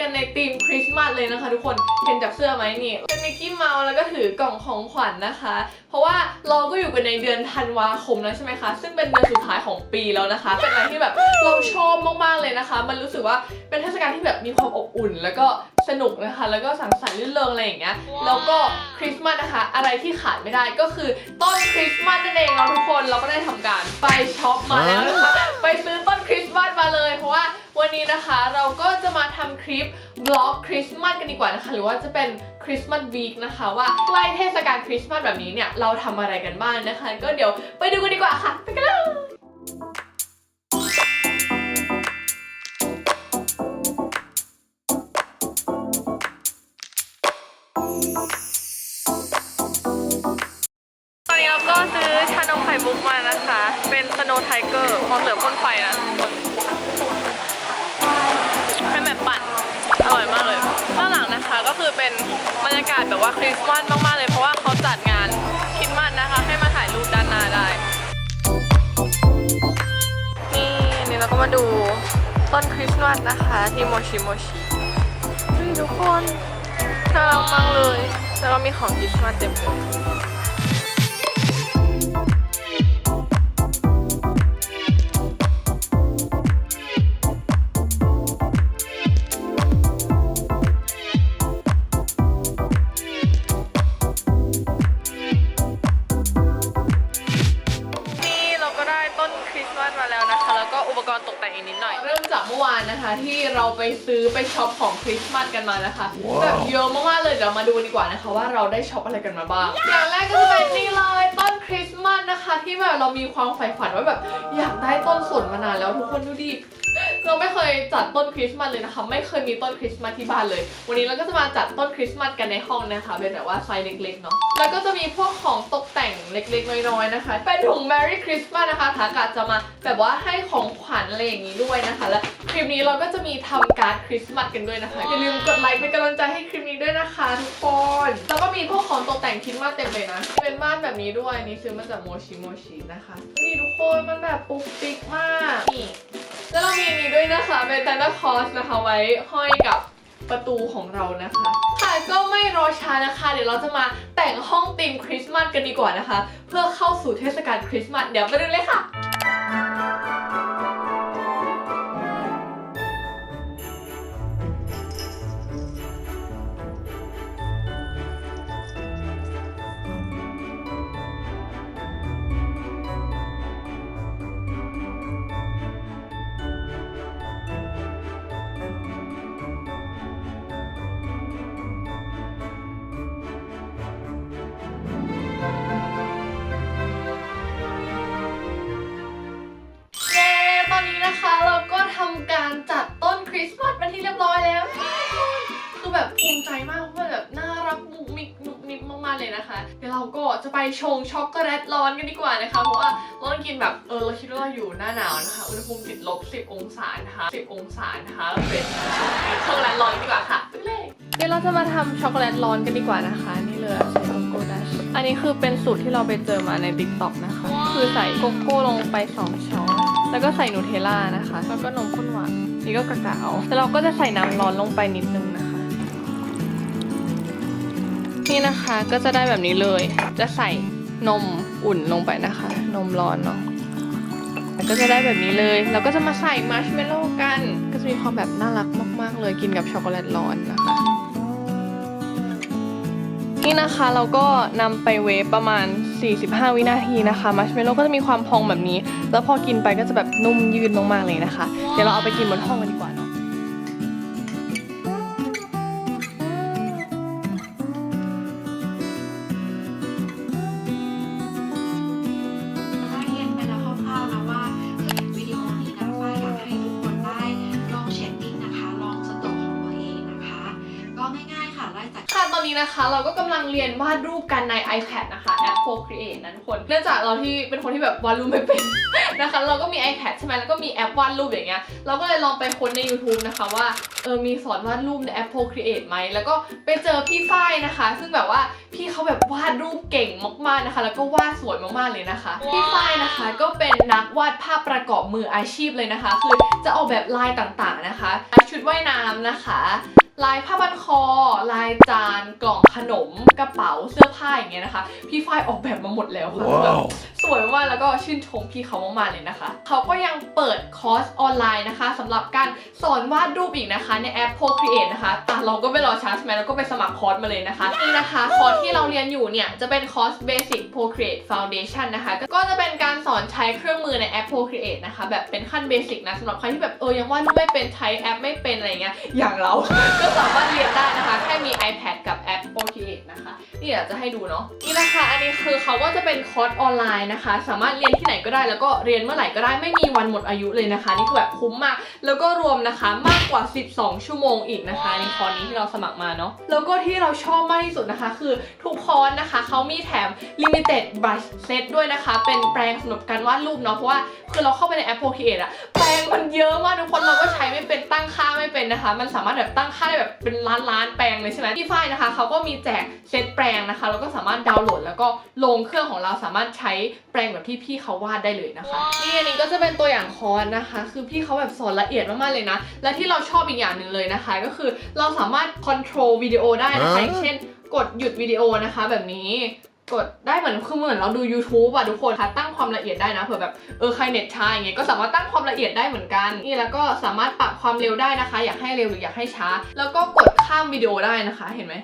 กันในธีมคริสต์มาสเลยนะคะ ทุกคนเห็นจากเสื้อไหมนี่เป็นมิกกี้เมาส์แล้วก็ถือกล่องของขวัญนะคะ เพราะว่าเราก็อยู่กันในเดือนธันวาคมแล้วใช่ไหมคะ ซึ่งเป็นเดือนสุดท้ายของปีแล้วนะคะ เป็นอะไรที่แบบเราชอบมากๆเลยนะคะ มันรู้สึกว่าเป็นเทศกาลที่แบบมีความอบอุ่น แล้วก็สนุกนะคะแล้วก็สังสรรค์รื่นเริงอะไรอย่างเงี้ยแล้วก็คริสต์มาสนะคะ อะไรที่ขาดไม่ได้ก็คือต้นคริสต์มาสนั่นเองเนาะทุกคนเราก็ได้ทำการไปช็อปมาแล้วนะคะไปซื้อต้นคริสต์มาสมาเลย เพราะว่าวันนี้นะคะเราก็จะมาทำคลิปบล็อกคริสต์มาสกันดีกว่านะคะหรือว่าจะเป็นคริสต์มาสวีคนะคะว่าใกล้เทศกาลคริสต์มาสแบบนี้เนี่ยเราทำอะไรกันบ้างนะคะ ก็เดี๋ยวไปดูกันดีกว่าค่ะไปกันเลย ไทเกอร์พอเสือพ่นไฟนะเป็นแบบปั่น อร่อยมากเลยด้านหลังนะคะก็คือเป็นบรรยากาศแบบว่าคริสต์มาสมากๆเลยเพราะว่าเขาจัดงานคริสต์มาสนะคะ ให้มาถ่ายรูปด้านหน้าได้ นี่นี่เราก็มาดูต้นคริสต์มาสนะคะที่โมชิโมชินี่ทุกคนน่ารักมากเลย แล้วก็มีของคริสต์มาสเต็มเลย ช็อปของ คริสต์มาสกันมานะคะแบบเยอะมากๆเลยเดี๋ยวมาดูกันดีกว่านะคะว่าเราได้ช็อปอะไรกันมาบ้างอย่างแรกก็จะเป็นนี่เลยต้นคริสต์มาสนะคะที่แบบเรามีความใฝ่ฝันว่าแบบอยากได้ต้นสนมานานแล้วทุกคนดูดิเราไม่เคยจัดต้นคริสต์มาสเลยนะคะ ไม่เคยมีต้นคริสต์มาสที่บ้านเลย วันนี้เราก็จะมาจัดต้นคริสต์มาสกันในห้องนะคะเป็นแบบว่าไซส์เล็กๆเนาะแล้วก็จะมีพวกของตกแต่งเล็กๆน้อยๆนะคะเป็นถุง Merry Christmas นะคะทากาจะมาแบบว่าให้ของขวัญอะไรอย่างนี้ด้วยนะคะ และคลิปนี้เราก็จะมีทำการ์ดคริสต์มาสกันด้วยนะคะอย่าลืมกดไลค์เป็นกำลังใจให้คลิปนี้ด้วยนะคะทุกคน แล้วก็มีพวกของตกแต่งคริสต์มาสเต็มเลยนะ เป็นบ้านแบบนี้ด้วยนี่ซื้อมาจากโมชิโมชินะคะนี่ทุกคนมันแบบปุ๊กปิ๊กมากนี่แล้วเรามีอันนี้ด้วยนะคะเป็น Santa Claus นะคะไว้ห้อยกับประตูของเรานะคะค่ะก็ไม่รอช้านะคะ เดี๋ยวเราจะมาแต่งห้องธีมคริสต์มาสกันดีกว่านะคะ เพื่อเข้าสู่เทศกาลคริสต์มาสเดี๋ยวไปดูเลยค่ะ นะคะ เดี๋ยวเราก็จะไปชงช็อกโกแลตร้อนกันดีกว่านะคะ เพราะว่าเราต้องกินแบบเออเราคิดว่าเราอยู่หน้าหนาวนะคะ อุณหภูมิติดลบ 10 องศานะคะ10 องศานะคะเราเป็นช็อกโกแลตร้อนดีกว่าค่ะไปเลยเดี๋ยวเราจะมาทำช็อกโกแลตร้อนกันดีกว่านะคะ นี่เลยใส่โกโก้ดัชอันนี้คือเป็นสูตรที่เราไปเจอมาใน t ิ k t o k นะคะ คือใส่โกโก้ลงไป 2 ช้อนแล้วก็ใส่นูเทลล่านะคะ แล้วก็นมข้นหวาน นี่ก็กระกาวแล้วเราก็จะใส่น้ำร้อนลงไปนิดนึงนะคะ นี่นะคะก็จะได้แบบนี้เลย จะใส่นมอุ่นลงไปนะคะ นมร้อนเนาะก็จะได้แบบนี้เลยแล้วก็จะมาใส่มาร์ชเมลโล่กัน ก็จะมีความแบบน่ารักมาก ๆ เลยกินกับช็อกโกแลตร้อนนะคะ นี่นะคะเราก็นำไปเวฟประมาณ 45 วินาทีนะคะมัชเมลโล่ก็จะมีความพองแบบนี้ แล้วพอกินไปก็จะแบบนุ่มยืดมากๆเลยนะคะ เดี๋ยวเราเอาไปกินบนห้องกันดีกว่า เราก็กำลังเรียนวาดรูปกันใน iPad นะคะแอป Procreate นะทุกคนเนื่องจากเราที่เป็นคนที่แบบวาดรูปไม่เป็นนะคะ เราก็มี iPad ใช่ไหมแล้วก็มีแอปวาดรูปอย่างเงี้ยเราก็เลยลองไปค้นใน YouTube นะคะว่าเออมีสอนวาดรูปในแอป Procreate ไหมแล้วก็ไปเจอพี่ฝ้ายนะคะ ซึ่งแบบว่าพี่เขาแบบวาดรูปเก่งมากๆนะคะ แล้วก็วาดสวยมากๆเลยนะคะ พี่ฝ้ายนะคะก็เป็นนักวาดภาพประกอบมืออาชีพเลยนะคะ คือจะออกแบบลายต่างๆนะคะลายชุดว่ายน้ำนะคะ ลายผ้าบันคอ ลายจานกล่องขนมกระเป๋าเสื้อผ้าอย่างเงี้ยนะคะ พี่ฝ้ายออกแบบมาหมดแล้วค่ะแบบสวยมาก แล้วก็ชื่นชมพี่เขามากๆเลยนะคะ เขาก็ยังเปิดคอร์สออนไลน์นะคะสำหรับการสอนวาดรูปอีกนะคะในแอป Procreate นะคะอะเราก็ไปรอช้าใช่ไหมเราก็ไปสมัครคอร์สมาเลยนะคะนี่นะคะคอร์สที่เราเรียนอยู่เนี่ยจะเป็นคอร์ส Basic Procreate Foundation นะคะก็จะเป็นการสอนใช้เครื่องมือในแอป Procreate นะคะแบบเป็นขั้นเบสิกนะสำหรับใครที่แบบเออยังวาดรูปไม่เป็นใช้แอปไม่เป็นอะไรเงี้ยอย่างเรา ก็สามารถเรียนได้นะคะ แค่มี iPad กับแอป Procreate นะคะ นี่เดี๋ยจะให้ดูเนาะนี่นะคะอันนี้คือเขาก็จะเป็นคอร์สออนไลน์นะคะ สามารถเรียนที่ไหนก็ได้แล้วก็เรียนเมื่อไหร่ก็ได้ไม่มีวันหมดอายุเลยนะคะ นี่คือแบบคุ้มมาก แล้วก็รวมนะคะมากกว่า 12 ชั่วโมงอีกนะคะในคอร์สนี้ที่เราสมัครมาเนาะแล้วก็ที่เราชอบมากที่สุดนะคะ คือทุกคอร์สนะคะเขามีแถม limited brush set ด้วยนะคะ เป็นแปรงสำหรับการวาดรูปเนาะเพราะว่าคือเราเข้าไปในแอป Procreate อะแปรงมันเยอะมากทุกคนเราก็ใช้ไม่เป็นตั้งค่าไม่เป็นนะคะ มันสามารถแบบตั้งค่าได้แบบเป็นล้านล้านๆแปรงเลยใช่ไหมพี่ฝ้ายนะคะเขาก็มีแจกเซตแปรงนะคะแล้วก็สามารถดาวน์โหลด แล้วก็ลงเครื่องของเราสามารถใช้แปรงแบบที่พี่เขาวาดได้เลยนะคะนี่อันนี้ก็จะเป็นตัวอย่างคอร์สนะคะ คือพี่เขาแบบสอนละเอียดมากๆเลยนะ และที่เราชอบอีกอย่างหนึ่งเลยนะคะ ก็คือเราสามารถคอนโทรลวิดีโอได้นะคะอย่างเช่น กดหยุดวิดีโอนะคะแบบนี้กดได้เหมือนคือเหมือนเราดู YouTube อะทุกคนค่ะตั้งความละเอียดได้นะเผื่อแบบเออใครเน็ตช้าอย่างเงี้ยก็สามารถตั้งความละเอียดได้เหมือนกันนี่แล้วก็สามารถปรับความเร็วได้นะคะ อยากให้เร็วหรืออยากให้ช้า แล้วก็กดข้ามวิดีโอได้นะคะเห็นไหม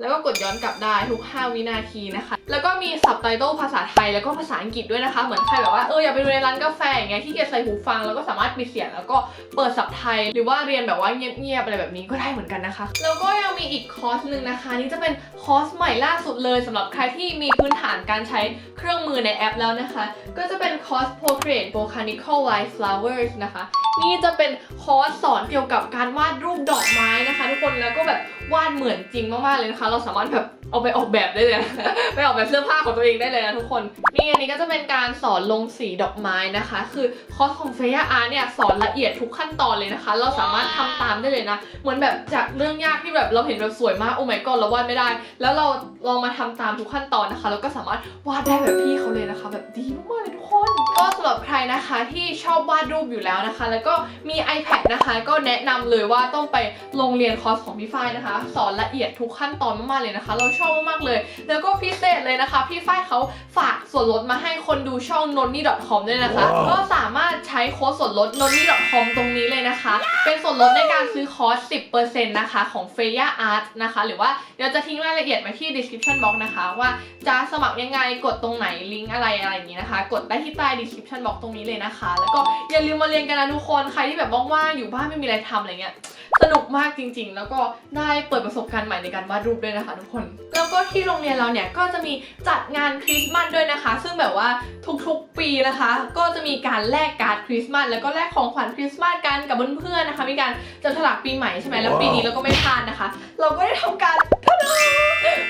แล้วก็กดย้อนกลับได้ทุก 5 วินาทีนะคะ แล้วก็มีซับไตเติลภาษาไทยแล้วก็ภาษาอังกฤษด้วยนะคะ เหมือนใครแบบว่าเอออยากไปดูในร้านกาแฟอย่างเงี้ยที่เกียจใส่หูฟัง แล้วก็สามารถปิดเสียงแล้วก็เปิดซับไทย หรือว่าเรียนแบบว่าเงียบๆอะไรแบบนี้ก็ได้เหมือนกันนะคะ แล้วก็ยังมีอีกคอร์สหนึ่งนะคะ นี่จะเป็นคอร์สใหม่ล่าสุดเลยสำหรับใครที่มีพื้นฐานการใช้เครื่องมือในแอปแล้วนะคะ ก็จะเป็นคอร์ส Portrait Botanical White Flowers นะคะนี่จะเป็นคอร์สสอนเกี่ยวกับการวาดรูปดอกไม้นะคะ ทุกคนแล้วก็แบบวาดเหมือนจริงมากๆเลยนะคะ เราสามารถแบบเอาไปออกแบบได้เลย ไปออกแบบเสื้อผ้าของตัวเองได้เลยนะทุกคน นี่อันนี้ก็จะเป็นการสอนลงสีดอกไม้นะคะ คือคอร์สของเฟย่าอาร์เนี่ยสอนละเอียดทุกขั้นตอนเลยนะคะ เราสามารถทำตามได้เลยนะ เหมือนแบบจากเรื่องยากที่แบบเราเห็นแบบสวยมากโอ้ my god เราวาดไม่ได้ แล้วเราลองมาทำตามทุกขั้นตอนนะคะ แล้วก็สามารถวาดได้แบบพี่เขาเลยนะคะ แบบดีมากเลยทุกคน ก็สำหรับใครนะคะที่ชอบวาดรูปอยู่แล้วนะคะ แล้วก็มี iPad นะคะ ก็แนะนำเลยว่าต้องไปลงเรียนคอร์สของพี่ฝ้ายนะคะ สอนละเอียดทุกขั้นตอนมากๆเลยนะคะ เราชอบมากๆเลย แล้วก็พิเศษเลยนะคะ พี่ฝ้ายเขาฝากส่วนลดมาให้คนดูช่อง nonni.com ด้วยนะคะว้าวก็สามารถใช้โค้ดส่วนลด nonni.com ตรงนี้เลยนะคะ เป็นส่วนลดในการซื้อคอร์ส 10%นะคะของ f e y a Art นะคะหรือว่าเดี๋ยวจะทิ้งรายละเอียดไว้ที่ description box นะคะ ว่าจะสมัครยังไงกดตรงไหนลิงก์อะไรอะไรอย่างนี้นะคะ กดได้ที่ใต้ description box ตรงนี้เลยนะคะ แล้วก็อย่าลืมมาเรียนกันนะทุกคน ใครที่แบบว่างๆอยู่บ้านไม่มีอะไรทำอะไรเงี้ย สนุกมากจริง ๆ แล้วก็ได้เปิดประสบการณ์ใหม่ในการวาดรูปด้วยนะคะทุกคน แล้วก็ที่โรงเรียนเราเนี่ยก็จะมีจัดงานคริสต์มาสด้วยนะคะ ซึ่งแบบว่าทุกๆปีนะคะ ก็จะมีการแลกการ์ดคริสต์มาสแล้วก็แลกของขวัญคริสต์มาสกันกับเพื่อนๆนะคะ มีการจับฉลากปีใหม่ใช่ไหมแล้วปีนี้เราก็ไม่พลาดนะคะ เราก็ได้ทำการทะดา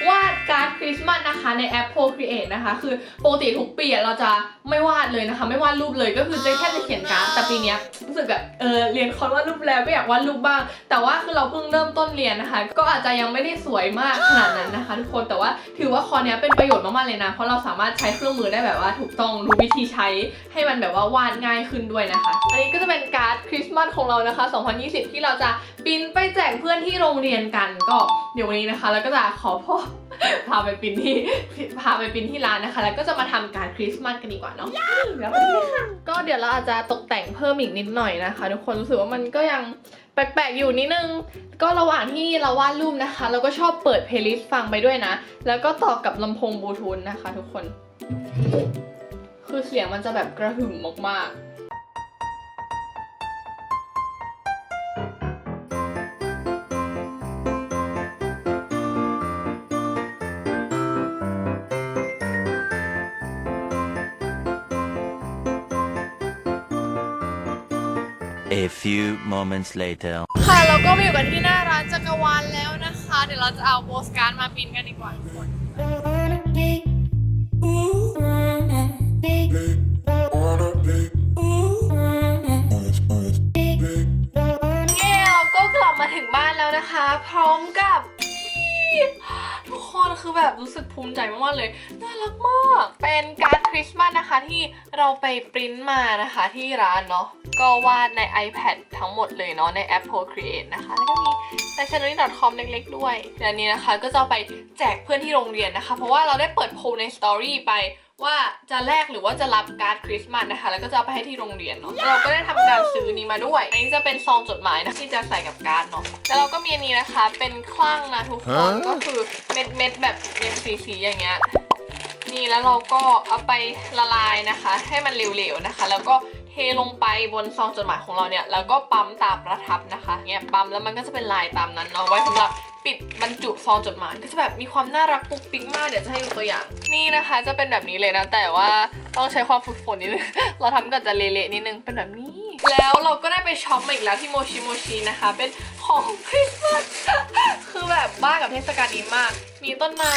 วาดการ์ดคริสต์มาสนะคะในแอป Procreate นะคะ คือปกติทุกปีอะเราจะไม่วาดเลยนะคะ ไม่วาดรูปเลยก็คือจะแค่จะเขียนการ์ดแต่ปีนี้รู้สึกแบบเออเรียนคอร์สวาดรูปแล้วก็อยากวาดรูปบ้าง แต่ว่าคือเราเพิ่งเริ่มต้นเรียนนะคะ ก็อาจจะยังไม่ได้สวยมากขนาดนั้นนะคะ ทุกคนแต่ว่าถือว่าคอร์สนี้เป็นประโยชน์มากๆเลยนะ เพราะเราสามารถใช้เครื่องมือได้แบบว่าถูกต้องรู้วิธีใช้ให้มันแบบว่าวาดง่ายขึ้นด้วยนะคะ อันนี้ก็จะเป็นการ์ดคริสต์มาสของเรานะคะ 2020 ที่เราจะปริ้นไปแจกเพื่อนที่โรงเรียนกันก็เดี๋ยววันนี้นะคะเราก็จะขอพ่อพาไปปิ้นที่พาไปปิ้นที่ร้านนะคะ แล้วก็จะมาทำการคริสต์มาสกันดีกว่าเนาะแล้วค่ะก็เดี๋ยวเราอาจจะตกแต่งเพิ่มอีกนิดหน่อยนะคะ ทุกคนรู้สึกว่ามันก็ยังแปลกๆอยู่นิดนึง ก็ระหว่างที่เราวาดรูปนะคะ เราก็ชอบเปิดเพลย์ลิสต์ฟังไปด้วยนะ แล้วก็ต่อกับลำโพงบลูทูธนะคะ ทุกคน คือเสียงมันจะแบบกระหึ่มมากๆ A few moments later. ค่ะเราก็มาอยู่กันที่หน้าร้านจักรวาลแล้วนะคนะคะเดี๋ยวเราจะเอาโปสการ์ดมาปริ้นกันดีกว่าทุกคน wanna be, ooh, wanna be, wanna be, ooh, wanna be, wanna เย้เราก็กลับมาถึงบ้านแล้วนะคะ พร้อมกับ ทุกคนคือแบบรู้สึกภูมิใจมากๆเลย น่ารักมาก เป็นการ์ดคริสต์มาสนะคะที่เราไปปริ้นมานะคะที่ร้านเนาะ ก็วาดใน iPad ทั้งหมดเลยเนาะในแอป Procreate นะคะ แล้วก็มีใน c h a n n e l c o m เล็กๆด้วย แล้วนี้นะคะก็จะไปแจกเพื่อนที่โรงเรียนนะคะ เพราะว่าเราได้เปิดโพลในสตอรี่ไป ว่าจะแลกหรือว่าจะรับการ์ดคริสต์มาสนะคะ แล้วก็จะเอาไปให้ที่โรงเรียนเนาะแล้วเราก็ได้ทำการซื้อนี้มาด้วย อันนี้จะเป็นซองจดหมายนะที่จะใส่กับการ์ดเนาะแล้วเราก็มีอันนี้นะคะ เป็นคลั่งนะทุกคนฮะก็คือเม็ดเม็ดๆแบบเม็ดสีๆอย่างเงี้ยนี่แล้วเราก็เอาไปละลายนะคะ ให้มันเหลวๆนะคะ แล้วก็เทลงไปบนซองจดหมายของเราเนี่ยแล้วก็ปั๊มตามประทับนะคะเนี่ยปั๊มแล้วมันก็จะเป็นลายตามนั้นเนาะไว้สำหรับ ปิดบรรจุซองจดหมายก็จะแบบมีความน่ารักปุ๊กปิ๊กมากเดี๋ยวจะให้ดูตัวอย่าง นี่นะคะจะเป็นแบบนี้เลยนะ แต่ว่าต้องใช้ความฝึกฝนนิดนึง เราทำก็จะเละๆนิดนึงเป็นแบบนี้ แล้วเราก็ได้ไปช็อปมาอีกแล้วที่โมชิโมชินะคะ เป็นของคริสต์มาสคือแบบบ้ากับเทศกาลนี้มาก มีต้นไม้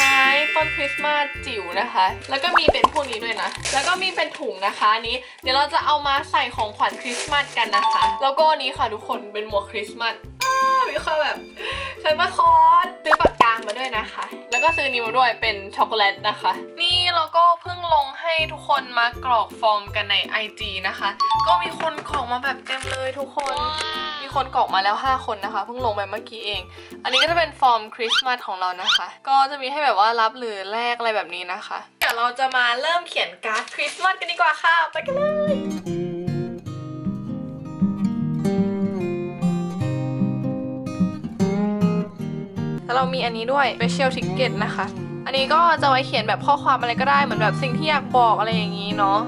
ต้นคริสต์มาสจิ๋วนะคะ แล้วก็มีเป็นพวกนี้ด้วยนะ แล้วก็มีเป็นถุงนะคะอันนี้ เดี๋ยวเราจะเอามาใส่ของขวัญคริสต์มาสกันนะคะ แล้วก็อันนี้ค่ะทุกคนเป็นหมวกคริสต์มาส ความแบบฉันมาคอนซื้อปากกามาด้วยนะคะ แล้วก็ซื้อนี้มาด้วยเป็นช็อกโกแลตนะคะ นี่เราก็เพิ่งลงให้ทุกคนมากรอกฟอร์มกันใน IG นะคะ ก็มีคนกรอกมาแบบเต็มเลยทุกคนมีคนกรอกมาแล้ว 5 คนนะคะ เพิ่งลงไปเมื่อกี้เอง อันนี้ก็จะเป็นฟอร์มคริสต์มาสของเรานะคะ ก็จะมีให้แบบว่ารับหรือแลกอะไรแบบนี้นะคะ เดี๋ยวเราจะมาเริ่มเขียนการ์ดคริสต์มาสกันดีกว่าค่ะ ไปกันเลย แล้วเรามีอันนี้ด้วย special ticket นะคะ อันนี้ก็จะไว้เขียนแบบข้อความอะไรก็ได้เหมือนแบบสิ่งที่อยากบอกอะไรอย่างนี้เนาะ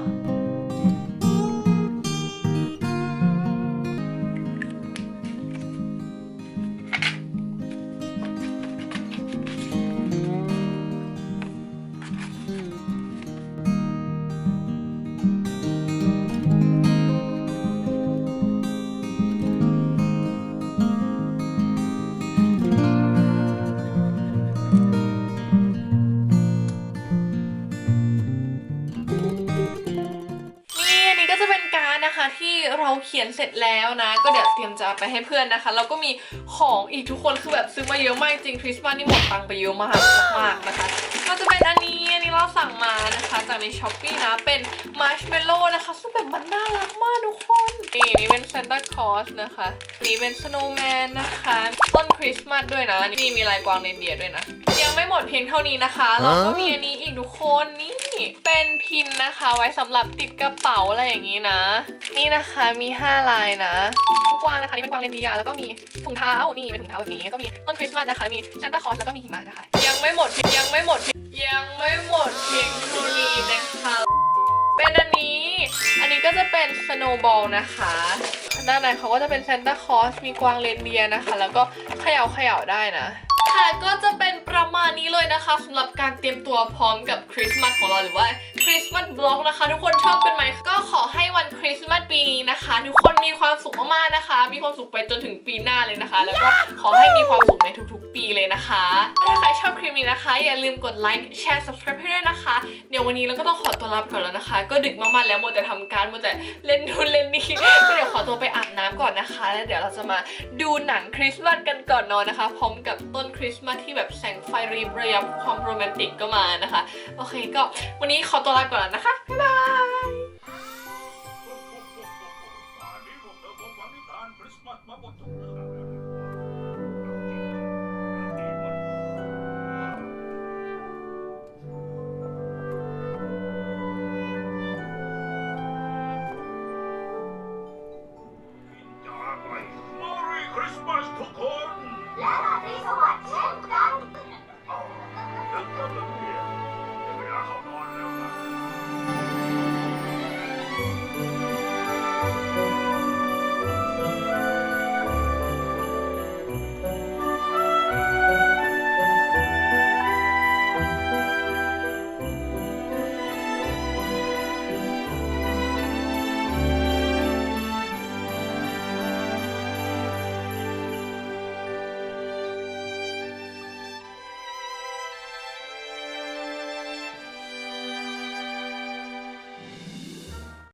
ขียนเสร็จแล้วนะ ก็เดี๋ยวเตรียมจะไปให้เพื่อนนะคะ แล้วก็มีของอีกทุกคนคือแบบซื้อมาเยอะมากจริงคริสต์มาสนี่หมดตังค์ไปเยอะมากมากนะคะก็จะเป็นอันนี้อันนี้เราสั่งมานะคะจากในช้อปปี้นะเป็นมาร์ชเมลโล่นะคะซึ่งแบบมันน่ารักมากทุกคนนี่นี่เป็นซานตาคลอสนะคะนี่เป็นสโนว์แมนนะคะต้นคริสต์มาสด้วยนะนี่มีลายกวางเรนเดียร์ด้วยนะยังไม่หมดเพียงเท่านี้นะคะเราก็มีอันนี้อีกทุกคนนี่ เป็นพินนะคะ ไว้สำหรับติดกระเป๋าอะไรอย่างนี้นะ นี่นะคะมี 5 ลายนะกวางนะคะนี่เป็นกวางเรนเดียแล้วก็มีถุงเท้านี่เป็นถุงเท้าแบบนี้ก็มีต้นคริสต์มาสนะคะมีซานตาคลอสแล้วก็มีหิมะนะคะ ยังไม่หมดยังไม่หมดยังไม่หมดเพียงเท่านี้นะคะเป็นอันนี้ อันนี้ก็จะเป็นสโนว์บอลนะคะด้านในเขาก็จะเป็นซานตาคลอสมีกวางเรนเดียนะคะ แล้วก็เขย่าเขย่าได้นะ ค่ะก็จะเป็นประมาณนี้เลยนะคะสำหรับการเตรียมตัวพร้อมกับคริสต์มาสของเราหรือว่าคริสต์มาสบล็อกนะคะ ทุกคนชอบกันไหมก็ขอให้วันคริสต์มาสปีนี้นะคะ ทุกคนมีความสุขมากๆนะคะ มีความสุขไปจนถึงปีหน้าเลยนะคะ แล้วก็ขอให้มีความสุขในทุกๆ ปีเลยนะคะ ถ้าใครชอบคลิปนี้นะคะ อย่าลืมกดไลค์แชร์ subscribe ให้ด้วยนะคะ เดี๋ยววันนี้เราก็ต้องขอตัวลาไปก่อนแล้วนะคะ ก็ดึกมากๆแล้วมัวแต่ทำการมัวแต่เล่นนู่นเล่นนี่ก็เดี๋ยวขอตัวไปอาบน้ำก่อนนะคะ แล้วเดี๋ยวเราจะมาดูหนังคริสต์มาสกันก่อนนอนนะคะ พร้อมกับต้นคริสต์มาสที่แบบแสงไฟรีบระยบความโรแมนติกก็มานะคะ โอเคก็วันนี้ขอตัวลาก่อนแล้วนะคะ บ๊ายบายมาหมดทุก